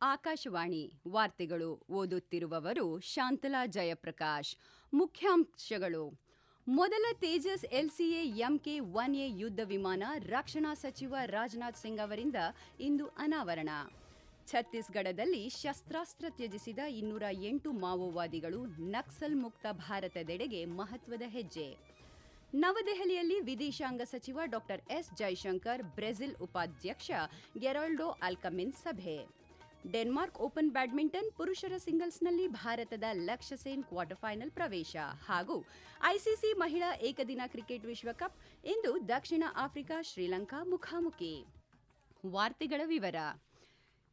ಆಕಾಶವಾಣಿ ವಾರ್ತೆಗಳು ಓದುತ್ತಿರುವವರು ಶಾಂತಲಾ ಜಯಪ್ರಕಾಶ್. ಮುಖ್ಯಾಂಶಗಳು. ಮೊದಲ Tejas LCA MK one A ಯುದ್ಧ ವಿಮಾನ ರಕ್ಷಣಾ ಸಚಿವ ರಾಜನಾಥ್ ಸಿಂಗ್ ಅವರಿಂದ ಇಂದು ಅನಾವರಣ. ಛತ್ತೀಸ್ಗಢದಲ್ಲಿ ಶಸ್ತ್ರಾಸ್ತ್ರ ತ್ಯಜಿಸಿದ ಇನ್ನೂರ ಎಂಟು ಮಾವೋವಾದಿಗಳು ನಕ್ಸಲ್ ಮುಕ್ತ ಭಾರತದೆಡೆಗೆ ಮಹತ್ವದ ಹೆಜ್ಜೆ. ನವದೆಹಲಿಯಲ್ಲಿ ವಿದೇಶಾಂಗ ಸಚಿವ ಡಾಕ್ಟರ್ ಎಸ್ ಜೈಶಂಕರ್, ಬ್ರೆಜಿಲ್ ಉಪಾಧ್ಯಕ್ಷ ಗೆರಾಲ್ಡೋ ಅಲ್ಕಮಿನ್ ಸಭೆ. ಡೆನ್ಮಾರ್ಕ್ ಓಪನ್ ಬ್ಯಾಡ್ಮಿಂಟನ್ ಪುರುಷರ ಸಿಂಗಲ್ಸ್ನಲ್ಲಿ ಭಾರತದ ಲಕ್ಷ್ಯ ಸೇನ್ ಕ್ವಾರ್ಟರ್ ಫೈನಲ್ ಪ್ರವೇಶ. ಹಾಗೂ ಐಸಿಸಿ ಮಹಿಳಾ ಏಕದಿನ ಕ್ರಿಕೆಟ್ ವಿಶ್ವಕಪ್ ಇಂದು ದಕ್ಷಿಣ ಆಫ್ರಿಕಾ ಶ್ರೀಲಂಕಾ ಮುಖಾಮುಖಿ. ವಾರ್ತೆಗಳ ವಿವರ.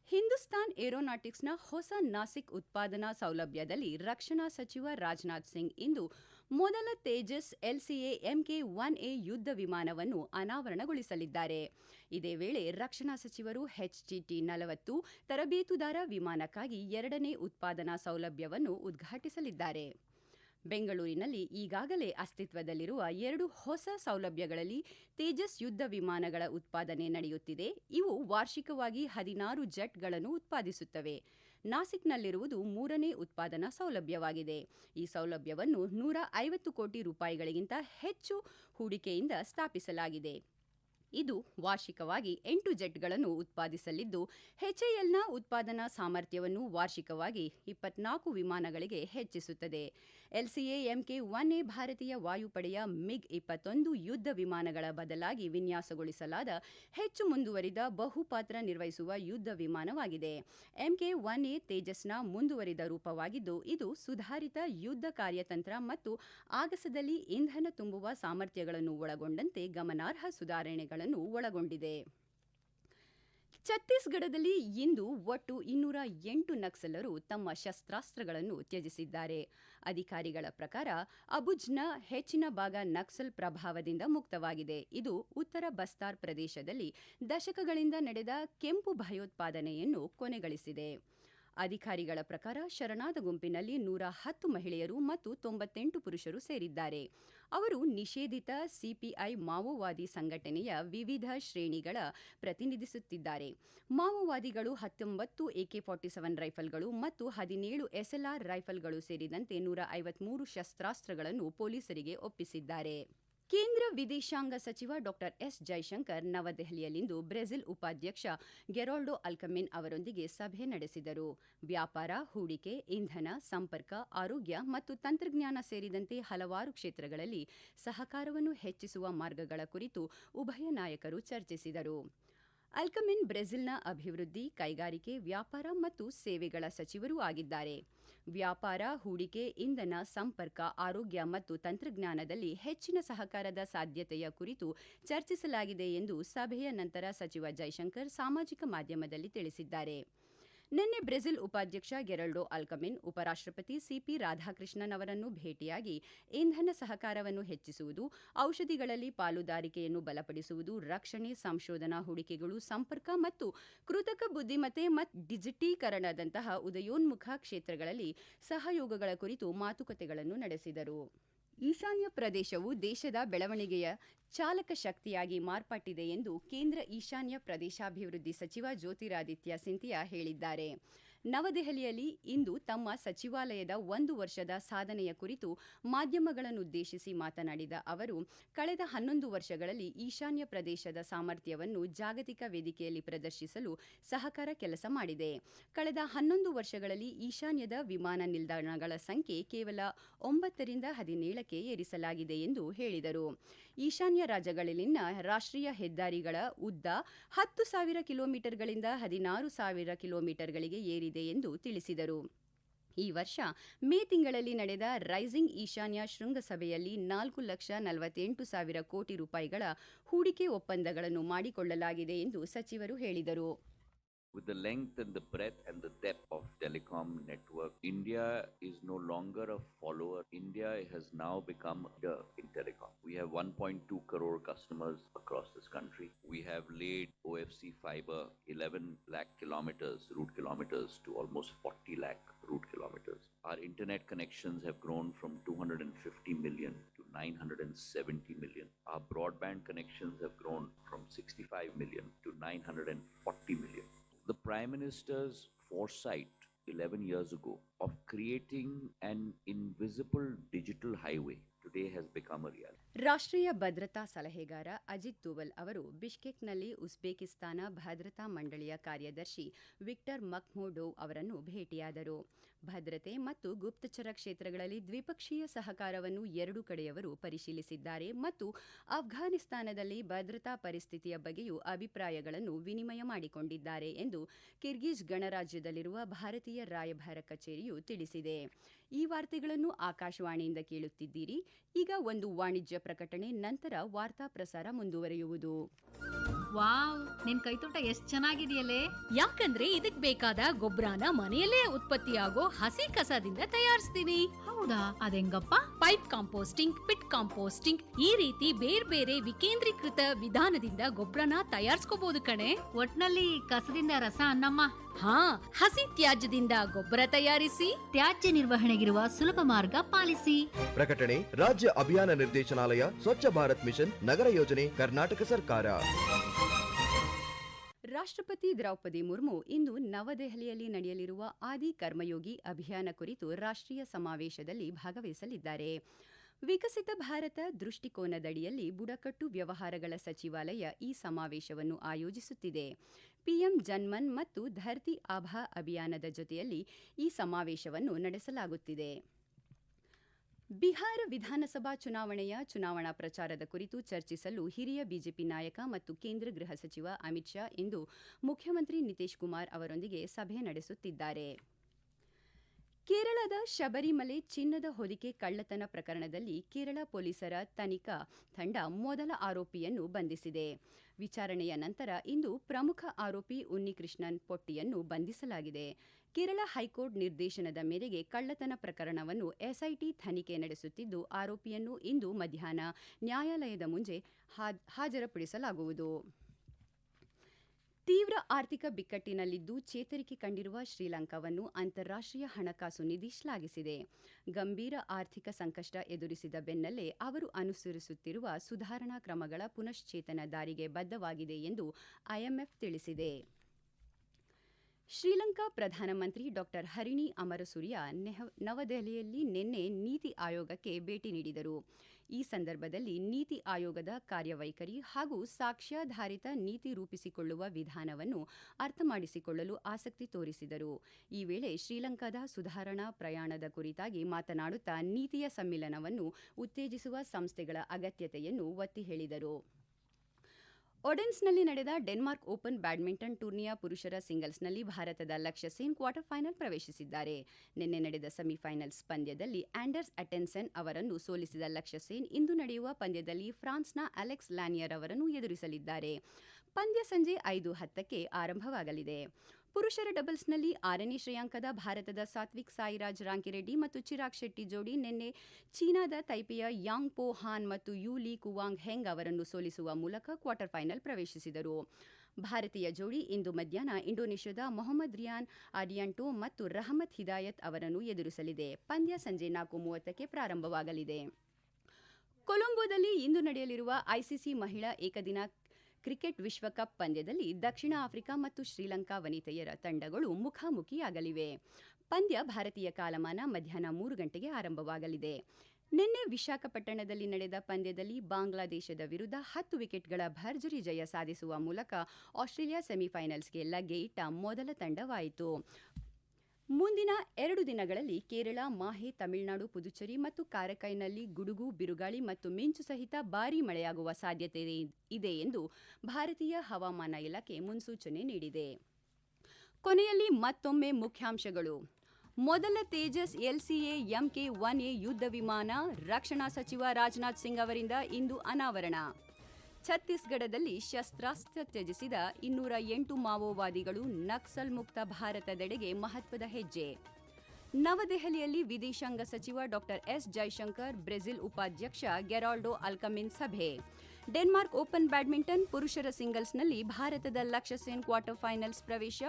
ಹಿಂದೂಸ್ತಾನ್ ಏರೋನಾಟಿಕ್ಸ್ನ ಹೊಸ ನಾಸಿಕ್ ಉತ್ಪಾದನಾ ಸೌಲಭ್ಯದಲ್ಲಿ ರಕ್ಷಣಾ ಸಚಿವ ರಾಜನಾಥ್ ಸಿಂಗ್ ಇಂದು ಮೊದಲ Tejas LCA MK one A ಯುದ್ಧ ವಿಮಾನವನ್ನು ಅನಾವರಣಗೊಳಿಸಲಿದ್ದಾರೆ. ಇದೇ ವೇಳೆ ರಕ್ಷಣಾ ಸಚಿವರು ಎಚ್ಜಿಟಿ ನಲವತ್ತು ತರಬೇತುದಾರ ವಿಮಾನಕ್ಕಾಗಿ ಎರಡನೇ ಉತ್ಪಾದನಾ ಸೌಲಭ್ಯವನ್ನು ಉದ್ಘಾಟಿಸಲಿದ್ದಾರೆ. ಬೆಂಗಳೂರಿನಲ್ಲಿ ಈಗಾಗಲೇ ಅಸ್ತಿತ್ವದಲ್ಲಿರುವ ಎರಡು ಹೊಸ ಸೌಲಭ್ಯಗಳಲ್ಲಿ ತೇಜಸ್ ಯುದ್ಧ ವಿಮಾನಗಳ ಉತ್ಪಾದನೆ ನಡೆಯುತ್ತಿದೆ. ಇವು ವಾರ್ಷಿಕವಾಗಿ ಹದಿನಾರು ಜೆಟ್ಗಳನ್ನು ಉತ್ಪಾದಿಸುತ್ತವೆ. ನಾಸಿಕ್ನಲ್ಲಿರುವುದು ಮೂರನೇ ಉತ್ಪಾದನಾ ಸೌಲಭ್ಯವಾಗಿದೆ. ಈ ಸೌಲಭ್ಯವನ್ನು ನೂರ ಐವತ್ತು ಕೋಟಿ ರೂಪಾಯಿಗಳಿಗಿಂತ ಹೆಚ್ಚು ಹೂಡಿಕೆಯಿಂದ ಸ್ಥಾಪಿಸಲಾಗಿದೆ. ಇದು ವಾರ್ಷಿಕವಾಗಿ ಎಂಟು ಜೆಟ್ಗಳನ್ನು ಉತ್ಪಾದಿಸಲಿದ್ದು ಹೆಚ್ಎಎಲ್ನ ಉತ್ಪಾದನಾ ಸಾಮರ್ಥ್ಯವನ್ನು ವಾರ್ಷಿಕವಾಗಿ ಇಪ್ಪತ್ನಾಲ್ಕು ವಿಮಾನಗಳಿಗೆ ಹೆಚ್ಚಿಸುತ್ತದೆ. ಎಲ್ಸಿಎ ಎಂಕೆ ಒನ್ ಎ ಭಾರತೀಯ ವಾಯುಪಡೆಯ ಮಿಗ್ ಇಪ್ಪತ್ತೊಂದು ಯುದ್ಧ ವಿಮಾನಗಳ ಬದಲಾಗಿ ವಿನ್ಯಾಸಗೊಳಿಸಲಾದ ಹೆಚ್ಚು ಮುಂದುವರಿದ ಬಹುಪಾತ್ರ ನಿರ್ವಹಿಸುವ ಯುದ್ಧ ವಿಮಾನವಾಗಿದೆ. ಎಂಕೆ ಒನ್ ಎ ತೇಜಸ್ನ ಮುಂದುವರಿದ ರೂಪವಾಗಿದ್ದು, ಇದು ಸುಧಾರಿತ ಯುದ್ಧ ಕಾರ್ಯತಂತ್ರ ಮತ್ತು ಆಗಸದಲ್ಲಿ ಇಂಧನ ತುಂಬುವ ಸಾಮರ್ಥ್ಯಗಳನ್ನು ಒಳಗೊಂಡಂತೆ ಗಮನಾರ್ಹ ಸುಧಾರಣೆಗಳು ಒಳಗೊಂಡಿದೆ. ಛತ್ತೀಸ್ಗಢದಲ್ಲಿ ಇಂದು ಒಟ್ಟು ಇನ್ನೂರ ಎಂಟು ನಕ್ಸಲರು ತಮ್ಮ ಶಸ್ತ್ರಾಸ್ತ್ರಗಳನ್ನು ತ್ಯಜಿಸಿದ್ದಾರೆ. ಅಧಿಕಾರಿಗಳ ಪ್ರಕಾರ, ಅಬುಜ್ನ ಹೆಚ್ಚಿನ ಭಾಗ ನಕ್ಸಲ್ ಪ್ರಭಾವದಿಂದ ಮುಕ್ತವಾಗಿದೆ. ಇದು ಉತ್ತರ ಬಸ್ತಾರ್ ಪ್ರದೇಶದಲ್ಲಿ ದಶಕಗಳಿಂದ ನಡೆದ ಕೆಂಪು ಭಯೋತ್ಪಾದನೆಯನ್ನು ಕೊನೆಗಳಿಸಿದೆ. ಅಧಿಕಾರಿಗಳ ಪ್ರಕಾರ, ಶರಣಾದ ಗುಂಪಿನಲ್ಲಿ ನೂರ ಹತ್ತು ಮಹಿಳೆಯರು ಮತ್ತು ತೊಂಬತ್ತೆಂಟು ಪುರುಷರು ಸೇರಿದ್ದಾರೆ. ಅವರು ನಿಷೇಧಿತ ಸಿಪಿಐ ಮಾವೋವಾದಿ ಸಂಘಟನೆಯ ವಿವಿಧ ಶ್ರೇಣಿಗಳ ಪ್ರತಿನಿಧಿಸುತ್ತಿದ್ದಾರೆ. ಮಾವೋವಾದಿಗಳು ಹತ್ತೊಂಬತ್ತು ಎಕೆ ಫಾರ್ಟಿ ಸೆವೆನ್ ರೈಫಲ್ಗಳು ಮತ್ತು ಹದಿನೇಳು ಎಸ್ಎಲ್ಆರ್ ರೈಫಲ್ಗಳು ಸೇರಿದಂತೆ ನೂರ ಐವತ್ಮೂರು ಶಸ್ತ್ರಾಸ್ತ್ರಗಳನ್ನು ಪೊಲೀಸರಿಗೆ ಒಪ್ಪಿಸಿದ್ದಾರೆ. ಕೇಂದ್ರ ವಿದೇಶಾಂಗ ಸಚಿವ ಡಾಕ್ಟರ್ ಎಸ್ ಜೈಶಂಕರ್ ನವದೆಹಲಿಯಲ್ಲಿಂದು ಬ್ರೆಜಿಲ್ ಉಪಾಧ್ಯಕ್ಷ ಗೆರಾಲ್ಡೋ ಅಲ್ಕಮಿನ್ ಅವರೊಂದಿಗೆ ಸಭೆ ನಡೆಸಿದರು. ವ್ಯಾಪಾರ, ಹೂಡಿಕೆ, ಇಂಧನ, ಸಂಪರ್ಕ, ಆರೋಗ್ಯ ಮತ್ತು ತಂತ್ರಜ್ಞಾನ ಸೇರಿದಂತೆ ಹಲವಾರು ಕ್ಷೇತ್ರಗಳಲ್ಲಿ ಸಹಕಾರವನ್ನು ಹೆಚ್ಚಿಸುವ ಮಾರ್ಗಗಳ ಕುರಿತು ಉಭಯ ನಾಯಕರು ಚರ್ಚಿಸಿದರು. ಅಲ್ಕಮಿನ್ ಬ್ರೆಜಿಲ್ನ ಅಭಿವೃದ್ಧಿ, ಕೈಗಾರಿಕೆ, ವ್ಯಾಪಾರ ಮತ್ತು ಸೇವೆಗಳ ಸಚಿವರೂ ಆಗಿದ್ದಾರೆ. ವ್ಯಾಪಾರ, ಹೂಡಿಕೆ, ಇಂಧನ, ಸಂಪರ್ಕ, ಆರೋಗ್ಯ ಮತ್ತು ತಂತ್ರಜ್ಞಾನದಲ್ಲಿ ಹೆಚ್ಚಿನ ಸಹಕಾರದ ಸಾಧ್ಯತೆಯ ಕುರಿತು ಚರ್ಚಿಸಲಾಗಿದೆ ಎಂದು ಸಭೆಯ ನಂತರ ಸಚಿವ ಜೈಶಂಕರ್ ಸಾಮಾಜಿಕ ಮಾಧ್ಯಮದಲ್ಲಿ ತಿಳಿಸಿದ್ದಾರೆ. ನಿನ್ನೆ ಬ್ರೆಜಿಲ್ ಉಪಾಧ್ಯಕ್ಷ ಗೆರಲ್ಡೋ ಅಲ್ಕಮಿನ್ ಉಪರಾಷ್ಟ್ರಪತಿ ಸಿಪಿ ರಾಧಾಕೃಷ್ಣನ್ ಅವರನ್ನು ಭೇಟಿಯಾಗಿ ಇಂಧನ ಸಹಕಾರವನ್ನು ಹೆಚ್ಚಿಸುವುದು, ಔಷಧಿಗಳಲ್ಲಿ ಪಾಲುದಾರಿಕೆಯನ್ನು ಬಲಪಡಿಸುವುದು, ರಕ್ಷಣೆ, ಸಂಶೋಧನಾ ಹೂಡಿಕೆಗಳು, ಸಂಪರ್ಕ ಮತ್ತು ಕೃತಕ ಬುದ್ದಿಮತ್ತೆ ಮತ್ತು ಡಿಜಿಟೀಕರಣದಂತಹ ಉದಯೋನ್ಮುಖ ಕ್ಷೇತ್ರಗಳಲ್ಲಿ ಸಹಯೋಗಗಳ ಕುರಿತು ಮಾತುಕತೆಗಳನ್ನು ನಡೆಸಿದರು. ಈಶಾನ್ಯ ಪ್ರದೇಶವು ದೇಶದ ಬೆಳವಣಿಗೆಯ ಚಾಲಕ ಶಕ್ತಿಯಾಗಿ ಮಾರ್ಪಟ್ಟಿದೆ ಎಂದು ಕೇಂದ್ರ ಈಶಾನ್ಯ ಪ್ರದೇಶಾಭಿವೃದ್ಧಿ ಸಚಿವ ಜ್ಯೋತಿರಾದಿತ್ಯ ಸಿಂಧಿಯಾ ಹೇಳಿದ್ದಾರೆ. ನವದೆಹಲಿಯಲ್ಲಿ ಇಂದು ತಮ್ಮ ಸಚಿವಾಲಯದ ಒಂದು ವರ್ಷದ ಸಾಧನೆಯ ಕುರಿತು ಮಾಧ್ಯಮಗಳನ್ನುದ್ದೇಶಿಸಿ ಮಾತನಾಡಿದ ಅವರು, ಕಳೆದ ಹನ್ನೊಂದು ವರ್ಷಗಳಲ್ಲಿ ಈಶಾನ್ಯ ಪ್ರದೇಶದ ಸಾಮರ್ಥ್ಯವನ್ನು ಜಾಗತಿಕ ವೇದಿಕೆಯಲ್ಲಿ ಪ್ರದರ್ಶಿಸಲು ಸಹಕಾರ ಕೆಲಸ ಮಾಡಿದೆ. ಕಳೆದ ಹನ್ನೊಂದು ವರ್ಷಗಳಲ್ಲಿ ಈಶಾನ್ಯದ ವಿಮಾನ ನಿಲ್ದಾಣಗಳ ಸಂಖ್ಯೆ ಕೇವಲ ಒಂಬತ್ತರಿಂದ ಹದಿನೇಳಕ್ಕೆ ಏರಿಸಲಾಗಿದೆ ಎಂದು ಹೇಳಿದರು. ಈಶಾನ್ಯ ರಾಜ್ಯಗಳಲ್ಲಿನ ರಾಷ್ಟ್ರೀಯ ಹೆದ್ದಾರಿಗಳ ಉದ್ದ ಹತ್ತು ಸಾವಿರ ಕಿಲೋಮೀಟರ್ಗಳಿಂದ ಹದಿನಾರು ಸಾವಿರ ಕಿಲೋಮೀಟರ್ಗಳಿಗೆ ಏರಿದೆ ಎಂದು ತಿಳಿಸಿದರು. ಈ ವರ್ಷ ಮೇ ತಿಂಗಳಲ್ಲಿ ನಡೆದ ರೈಸಿಂಗ್ ಈಶಾನ್ಯ ಶೃಂಗಸಭೆಯಲ್ಲಿ ನಾಲ್ಕು ಲಕ್ಷ ನಲವತ್ತೆಂಟು ಸಾವಿರ ಕೋಟಿ ರೂಪಾಯಿಗಳ ಹೂಡಿಕೆ ಒಪ್ಪಂದಗಳನ್ನು ಮಾಡಿಕೊಳ್ಳಲಾಗಿದೆ ಎಂದು ಸಚಿವರು ಹೇಳಿದರು. With the length and the breadth and the depth of telecom network, India is no longer a follower. India has now become the in telecom. We have 1.2 crore customers across this country. We have laid OFC fiber 11 lakh kilometers, route kilometers to almost 40 lakh route kilometers. Our internet connections have grown from 250 million to 970 million. Our broadband connections have grown from 65 million to 940 million. Prime Minister's foresight 11 years ago of creating an invisible digital highway today has become a reality. ರಾಷ್ಟ್ರೀಯ ಭದ್ರತಾ ಸಲಹೆಗಾರ ಅಜಿತ್ ದೋವಲ್ ಅವರು ಬಿಷ್ಕೆಕ್ನಲ್ಲಿ Uzbekistan ಭದ್ರತಾ ಮಂಡಳಿಯ ಕಾರ್ಯದರ್ಶಿ Victor ಮಕ್ಮೋಡೋವ್ ಅವರನ್ನು ಭೇಟಿಯಾದರು. ಭದ್ರತೆ ಮತ್ತು ಗುಪ್ತಚರ ಕ್ಷೇತ್ರಗಳಲ್ಲಿ ದ್ವಿಪಕ್ಷೀಯ ಸಹಕಾರವನ್ನು ಎರಡೂ ಕಡೆಯವರು ಪರಿಶೀಲಿಸಿದ್ದಾರೆ ಮತ್ತು ಅಫ್ಘಾನಿಸ್ತಾನದಲ್ಲಿ ಭದ್ರತಾ ಪರಿಸ್ಥಿತಿಯ ಬಗ್ಗೆಯೂ ಅಭಿಪ್ರಾಯಗಳನ್ನು ವಿನಿಮಯ ಮಾಡಿಕೊಂಡಿದ್ದಾರೆ ಎಂದು ಕಿರ್ಗಿಜ್ ಗಣರಾಜ್ಯದಲ್ಲಿರುವ ಭಾರತೀಯ ರಾಯಭಾರ ಕಚೇರಿಯು ತಿಳಿಸಿದೆ. ಈ ವಾರ್ತೆಗಳನ್ನು ಆಕಾಶವಾಣಿಯಿಂದ ಕೇಳುತ್ತಿದ್ದೀರಿ. ಈಗ ಒಂದು ವಾಣಿಜ್ಯ ಪ್ರಕಟಣೆ ನಂತರ ವಾರ್ತಾ ಪ್ರಸಾರ ಮುಂದುವರಿಯುವುದು. ವಾವ್ ನಿನ್ ಕೈತೋಟ ಎಷ್ಟ್ ಚೆನ್ನಾಗಿದೆಯಲ್ಲೇ. ಯಾಕಂದ್ರೆ ಇದಕ್ ಬೇಕಾದ ಗೊಬ್ಬರನ ಮನೆಯಲ್ಲೇ ಉತ್ಪತ್ತಿಯಾಗೋ ಹಸಿ ಕಸದಿಂದ ತಯಾರಿಸ್ತೀನಿ. ಹೌದಾ? ಅದೆಂಗಪ್ಪ? ಪೈಪ್ ಕಾಂಪೋಸ್ಟಿಂಗ್ ಪಿಟ್ ಕಾಂಪೋಸ್ಟಿಂಗ್ ಈ ರೀತಿ ಬೇರೆ ಬೇರೆ ವಿಕೇಂದ್ರೀಕೃತ ವಿಧಾನದಿಂದ ಗೊಬ್ಬರನ ತಯಾರಿಸ್ಕೋಬಹುದು ಕಣೆ. ಒಟ್ನಲ್ಲಿ ಕಸದಿಂದ ರಸ ಅನ್ನಮ್ಮ. ಹಾ ಹಸಿ ತ್ಯಾಜ್ಯದಿಂದ ಗೊಬ್ಬರ ತಯಾರಿಸಿ ತ್ಯಾಜ್ಯ ನಿರ್ವಹಣೆಗಿರುವ ಸುಲಭ ಮಾರ್ಗ ಪಾಲಿಸಿ. ಪ್ರಕಟಣೆ ರಾಜ್ಯ ಅಭಿಯಾನ ನಿರ್ದೇಶನಾಲಯ ಸ್ವಚ್ಛ ಭಾರತ್ ಮಿಷನ್ ನಗರ ಯೋಜನೆ ಕರ್ನಾಟಕ ಸರ್ಕಾರ. ರಾಷ್ಟ್ರಪತಿ ದ್ರೌಪದಿ ಮುರ್ಮು ಇಂದು ನವದೆಹಲಿಯಲ್ಲಿ ನಡೆಯಲಿರುವ ಆದಿ ಕರ್ಮಯೋಗಿ ಅಭಿಯಾನ ಕುರಿತು ರಾಷ್ಟ್ರೀಯ ಸಮಾವೇಶದಲ್ಲಿ ಭಾಗವಹಿಸಲಿದ್ದಾರೆ. ವಿಕಸಿತ ಭಾರತ ದೃಷ್ಟಿಕೋನದಡಿಯಲ್ಲಿ ಬುಡಕಟ್ಟು ವ್ಯವಹಾರಗಳ ಸಚಿವಾಲಯ ಈ ಸಮಾವೇಶವನ್ನು ಆಯೋಜಿಸುತ್ತಿದೆ. ಪಿಎಂ ಜನ್ಮನ್ ಮತ್ತು ಧರ್ತಿ ಆಭಾ ಅಭಿಯಾನದ ಜೊತೆಯಲ್ಲಿ ಈ ಸಮಾವೇಶವನ್ನು ನಡೆಸಲಾಗುತ್ತಿದೆ. ಬಿಹಾರ ವಿಧಾನಸಭಾ ಚುನಾವಣೆಯ ಚುನಾವಣಾ ಪ್ರಚಾರದ ಕುರಿತು ಚರ್ಚಿಸಲು ಹಿರಿಯ ಬಿಜೆಪಿ ನಾಯಕ ಮತ್ತು ಕೇಂದ್ರ ಗೃಹ ಸಚಿವ ಅಮಿತ್ ಶಾ ಇಂದು ಮುಖ್ಯಮಂತ್ರಿ ನಿತೀಶ್ ಕುಮಾರ್ ಅವರೊಂದಿಗೆ ಸಭೆ ನಡೆಸುತ್ತಿದ್ದಾರೆ. ಕೇರಳದ ಶಬರಿಮಲೆ ಚಿನ್ನದ ಹೊದಿಕೆ ಕಳ್ಳತನ ಪ್ರಕರಣದಲ್ಲಿ ಕೇರಳ ಪೊಲೀಸರ ತನಿಖಾ ತಂಡ ಮೊದಲ ಆರೋಪಿಯನ್ನು ಬಂಧಿಸಿದೆ. ವಿಚಾರಣೆಯ ನಂತರ ಇಂದು ಪ್ರಮುಖ ಆರೋಪಿ ಉನ್ನಿಕೃಷ್ಣನ್ ಪೊಟ್ಟಿಯನ್ನು ಬಂಧಿಸಲಾಗಿದೆ. ಕೇರಳ ಹೈಕೋರ್ಟ್ ನಿರ್ದೇಶನದ ಮೇರೆಗೆ ಕಳ್ಳತನ ಪ್ರಕರಣವನ್ನು ಎಸ್ಐಟಿ ತನಿಖೆ ನಡೆಸುತ್ತಿದ್ದು, ಆರೋಪಿಯನ್ನು ಇಂದು ಮಧ್ಯಾಹ್ನ ನ್ಯಾಯಾಲಯದ ಮುಂದೆ ಹಾಜರುಪಡಿಸಲಾಗುವುದು. ತೀವ್ರ ಆರ್ಥಿಕ ಬಿಕ್ಕಟ್ಟಿನಲ್ಲಿದ್ದು ಚೇತರಿಕೆ ಕಂಡಿರುವ ಶ್ರೀಲಂಕಾವನ್ನು ಅಂತಾರಾಷ್ಟ್ರೀಯ ಹಣಕಾಸು ನಿಧಿ ಶ್ಲಾಘಿಸಿದೆ. ಗಂಭೀರ ಆರ್ಥಿಕ ಸಂಕಷ್ಟ ಎದುರಿಸಿದ ಬೆನ್ನಲ್ಲೇ ಅವರು ಅನುಸರಿಸುತ್ತಿರುವ ಸುಧಾರಣಾ ಕ್ರಮಗಳ ಪುನಶ್ಚೇತನ ದಾರಿಗೆ ಬದ್ಧವಾಗಿದೆ ಎಂದು ಐಎಂಎಫ್ ತಿಳಿಸಿದೆ. ಶ್ರೀಲಂಕಾ ಪ್ರಧಾನಮಂತ್ರಿ ಡಾಕ್ಟರ್ ಹರಿಣಿ ಅಮರಸೂರ್ಯ ನೆಹ- ನವದೆಹಲಿಯಲ್ಲಿ ನಿನ್ನೆ ನೀತಿ ಆಯೋಗಕ್ಕೆ ಭೇಟಿ ನೀಡಿದರು. ಈ ಸಂದರ್ಭದಲ್ಲಿ ನೀತಿ ಆಯೋಗದ ಕಾರ್ಯವೈಖರಿ ಹಾಗೂ ಸಾಕ್ಷ್ಯಾಧಾರಿತ ನೀತಿ ರೂಪಿಸಿಕೊಳ್ಳುವ ವಿಧಾನವನ್ನು ಅರ್ಥಮಾಡಿಸಿಕೊಳ್ಳಲು ಆಸಕ್ತಿ ತೋರಿಸಿದರು. ಈ ವೇಳೆ ಶ್ರೀಲಂಕಾದ ಸುಧಾರಣಾ ಪ್ರಯಾಣದ ಕುರಿತಾಗಿ ಮಾತನಾಡುತ್ತಾ ನೀತಿಯ ಸಮ್ಮಿಲನವನ್ನು ಉತ್ತೇಜಿಸುವ ಸಂಸ್ಥೆಗಳ ಅಗತ್ಯತೆಯನ್ನು ಒತ್ತಿ ಹೇಳಿದರು. ಒಡೆನ್ಸ್ನಲ್ಲಿ ನಡೆದ ಡೆನ್ಮಾರ್ಕ್ ಓಪನ್ ಬ್ಯಾಡ್ಮಿಂಟನ್ ಟೂರ್ನಿಯ ಪುರುಷರ ಸಿಂಗಲ್ಸ್ನಲ್ಲಿ ಭಾರತದ ಲಕ್ಷ್ಯ ಸೇನ್ ಕ್ವಾರ್ಟರ್ ಫೈನಲ್ ಪ್ರವೇಶಿಸಿದ್ದಾರೆ. ನಿನ್ನೆ ನಡೆದ ಸೆಮಿಫೈನಲ್ಸ್ ಪಂದ್ಯದಲ್ಲಿ ಆಂಡರ್ಸ್ ಅಟೆನ್ಸೆನ್ ಅವರನ್ನು ಸೋಲಿಸಿದ ಲಕ್ಷ್ಯ ಸೇನ್ ಇಂದು ನಡೆಯುವ ಪಂದ್ಯದಲ್ಲಿ ಫ್ರಾನ್ಸ್ನ ಅಲೆಕ್ಸ್ ಲ್ಯಾನಿಯರ್ ಅವರನ್ನು ಎದುರಿಸಲಿದ್ದಾರೆ. ಪಂದ್ಯ ಸಂಜೆ ಐದು ಹತ್ತಕ್ಕೆ ಆರಂಭವಾಗಲಿದೆ. ಪುರುಷರ ಡಬಲ್ಸ್ನಲ್ಲಿ ಆರನೇ ಶ್ರೇಯಾಂಕದ ಭಾರತದ ಸಾತ್ವಿಕ್ ಸಾಯಿರಾಜ್ ರಾಂಕಿರೆಡ್ಡಿ ಮತ್ತು ಚಿರಾಗ್ ಶೆಟ್ಟಿ ಜೋಡಿ ನಿನ್ನೆ ಚೀನಾದ ತೈಪೆಯ ಯಾಂಗ್ ಪೋ ಹಾನ್ ಮತ್ತು ಯು ಲೀ ಕುವಾಂಗ್ ಹೆಂಗ್ ಅವರನ್ನು ಸೋಲಿಸುವ ಮೂಲಕ ಕ್ವಾರ್ಟರ್ ಫೈನಲ್ ಪ್ರವೇಶಿಸಿದರು. ಭಾರತೀಯ ಜೋಡಿ ಇಂದು ಮಧ್ಯಾಹ್ನ ಇಂಡೋನೇಷ್ಯಾದ ಮೊಹಮ್ಮದ್ ರಿಯಾನ್ ಆಡಿಯಾಂಟೋ ಮತ್ತು ರಹಮತ್ ಹಿದಾಯತ್ ಅವರನ್ನು ಎದುರಿಸಲಿದೆ. ಪಂದ್ಯ ಸಂಜೆ ನಾಲ್ಕು ಮೂವತ್ತಕ್ಕೆ ಪ್ರಾರಂಭವಾಗಲಿದೆ. ಕೊಲಂಬೋದಲ್ಲಿ ಇಂದು ನಡೆಯಲಿರುವ ಐಸಿಸಿ ಮಹಿಳಾ ಏಕದಿನ ಕ್ರಿಕೆಟ್ ವಿಶ್ವಕಪ್ ಪಂದ್ಯದಲ್ಲಿ ದಕ್ಷಿಣ ಆಫ್ರಿಕಾ ಮತ್ತು ಶ್ರೀಲಂಕಾ ವನಿತೆಯರ ತಂಡಗಳು ಮುಖಾಮುಖಿಯಾಗಲಿವೆ. ಪಂದ್ಯ ಭಾರತೀಯ ಕಾಲಮಾನ ಮಧ್ಯಾಹ್ನ ಮೂರು ಗಂಟೆಗೆ ಆರಂಭವಾಗಲಿದೆ. ನಿನ್ನೆ ವಿಶಾಖಪಟ್ಟಣದಲ್ಲಿ ನಡೆದ ಪಂದ್ಯದಲ್ಲಿ ಬಾಂಗ್ಲಾದೇಶದ ವಿರುದ್ಧ ಹತ್ತು ವಿಕೆಟ್ಗಳ ಭರ್ಜರಿ ಜಯ ಸಾಧಿಸುವ ಮೂಲಕ ಆಸ್ಟ್ರೇಲಿಯಾ ಸೆಮಿಫೈನಲ್ಸ್ಗೆ ಲಗ್ಗೆ ಇಟ್ಟ ಮೊದಲ ತಂಡವಾಯಿತು. ಮುಂದಿನ ಎರಡು ದಿನಗಳಲ್ಲಿ ಕೇರಳ, ಮಾಹೆ, ತಮಿಳುನಾಡು, ಪುದುಚೇರಿ ಮತ್ತು ಕಾರಕೈನಲ್ಲಿ ಗುಡುಗು, ಬಿರುಗಾಳಿ ಮತ್ತು ಮಿಂಚು ಸಹಿತ ಭಾರೀ ಮಳೆಯಾಗುವ ಸಾಧ್ಯತೆ ಇದೆ ಎಂದು ಭಾರತೀಯ ಹವಾಮಾನ ಇಲಾಖೆ ಮುನ್ಸೂಚನೆ ನೀಡಿದೆ. ಕೊನೆಯಲ್ಲಿ ಮತ್ತೊಮ್ಮೆ ಮುಖ್ಯಾಂಶಗಳು. ಮೊದಲ Tejas LCA MK one A ಯುದ್ಧ ವಿಮಾನ ರಕ್ಷಣಾ ಸಚಿವ ರಾಜನಾಥ್ ಸಿಂಗ್ ಅವರಿಂದ ಇಂದು ಅನಾವರಣ. ಛತ್ತೀಸ್ಗಢದಲ್ಲಿ ಶಸ್ತ್ರಾಸ್ತ್ರ ತ್ಯಜಿಸಿದ ಇನ್ನೂರ ಎಂಟು ಮಾವೋವಾದಿಗಳು ನಕ್ಸಲ್ ಮುಕ್ತ ಭಾರತದೆಡೆಗೆ ಮಹತ್ವದ ಹೆಜ್ಜೆ. ನವದೆಹಲಿಯಲ್ಲಿ ವಿದೇಶಾಂಗ ಸಚಿವ ಡಾ ಎಸ್ ಜೈಶಂಕರ್, ಬ್ರೆಜಿಲ್ ಉಪಾಧ್ಯಕ್ಷ ಗೆರಾಲ್ಡೋ ಅಲ್ಕಮಿನ್ ಸಭೆ. ಡೆನ್ಮಾರ್ಕ್ ಓಪನ್ ಬ್ಯಾಡ್ಮಿಂಟನ್ ಪುರುಷರ ಸಿಂಗಲ್ಸ್ನಲ್ಲಿ ಭಾರತದ ಲಕ್ಷ್ಯ ಸೇನ್ ಕ್ವಾರ್ಟರ್ ಫೈನಲ್ಸ್ ಪ್ರವೇಶ.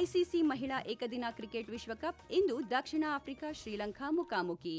ಐಸಿಸಿ ಮಹಿಳಾ ಏಕದಿನ ಕ್ರಿಕೆಟ್ ವಿಶ್ವಕಪ್ ಇಂದು ದಕ್ಷಿಣ ಆಫ್ರಿಕಾ ಶ್ರೀಲಂಕಾ ಮುಖಾಮುಖಿ.